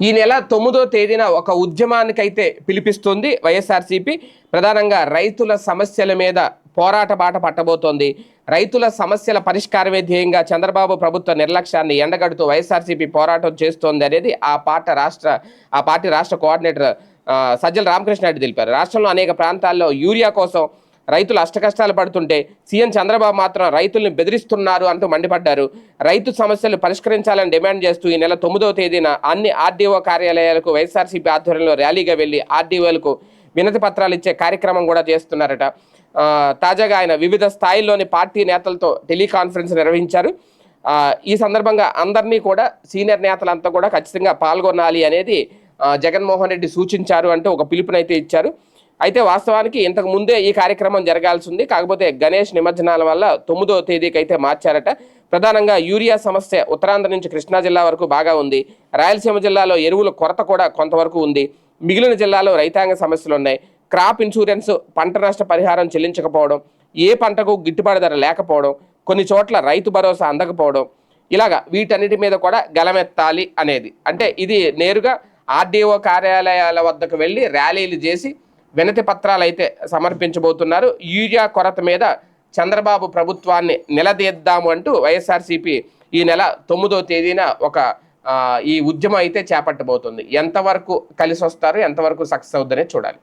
ఈ నెల తొమ్మిదో తేదీన ఒక ఉద్యమానికైతే పిలిపిస్తుంది వైఎస్ఆర్సీపీ. ప్రధానంగా రైతుల సమస్యల మీద పోరాట బాట పట్టబోతోంది. రైతుల సమస్యల పరిష్కారమే ధ్యేయంగా చంద్రబాబు ప్రభుత్వ నిర్లక్ష్యాన్ని ఎండగడుతూ వైఎస్ఆర్సీపీ పోరాటం చేస్తోంది అనేది ఆ పార్టీ రాష్ట్ర ఆ పార్టీ రాష్ట్ర కోఆర్డినేటర్ ఆ, సజ్జల రామకృష్ణారెడ్డి తెలిపారు. రాష్ట్రంలో అనేక ప్రాంతాల్లో యూరియా కోసం రైతులు అష్టకష్టాలు పడుతుంటే సీఎం చంద్రబాబు మాత్రం రైతుల్ని బెదిరిస్తున్నారు అంటూ మండిపడ్డారు. రైతు సమస్యలు పరిష్కరించాలని డిమాండ్ చేస్తూ ఈ నెల తొమ్మిదవ తేదీన అన్ని ఆర్డీఓ కార్యాలయాలకు వైఎస్ఆర్సీపీ ఆధ్వర్యంలో ర్యాలీగా వెళ్ళి ఆర్డీఓలకు వినతి పత్రాలు ఇచ్చే కార్యక్రమం కూడా చేస్తున్నారట. తాజాగా ఆయన వివిధ స్థాయిల్లోని పార్టీ నేతలతో టెలికాన్ఫరెన్స్ నిర్వహించారు. ఈ సందర్భంగా అందరినీ కూడా సీనియర్ నేతలంతా కూడా ఖచ్చితంగా పాల్గొనాలి అనేది జగన్మోహన్ రెడ్డి సూచించారు అంటూ ఒక పిలుపునైతే ఇచ్చారు. అయితే వాస్తవానికి ఇంతకు ముందే ఈ కార్యక్రమం జరగాల్సి ఉంది కాకపోతే గణేష్ నిమజ్జనాల వల్ల తొమ్మిదో తేదీకి అయితే మార్చారట. ప్రధానంగా యూరియా సమస్య ఉత్తరాంధ్ర నుంచి కృష్ణా జిల్లా వరకు బాగా ఉంది. రాయలసీమ జిల్లాలో ఎరువుల కొరత కూడా కొంతవరకు ఉంది. మిగిలిన జిల్లాలో రైతాంగ సమస్యలు ఉన్నాయి. క్రాప్ ఇన్సూరెన్స్ పంట నష్ట పరిహారం చెల్లించకపోవడం ఏ పంటకు గిట్టుబాటు ధర లేకపోవడం కొన్ని చోట్ల రైతు భరోసా అందకపోవడం ఇలాగా వీటన్నిటి మీద కూడా గలమెత్తాలి అనేది. అంటే ఇది నేరుగా ఆర్డీఓ కార్యాలయాల వద్దకు వెళ్ళి ర్యాలీలు చేసి వినతి పత్రాలు అయితే సమర్పించబోతున్నారు. యూరియా కొరత మీద చంద్రబాబు ప్రభుత్వాన్ని నిలదీద్దాము అంటూ వైఎస్ఆర్సీపీ ఈ నెల తొమ్మిదో తేదీన ఒక ఈ ఉద్యమం అయితే చేపట్టబోతుంది. ఎంతవరకు కలిసి వస్తారు ఎంతవరకు సక్సెస్ అవుద్దనే చూడాలి.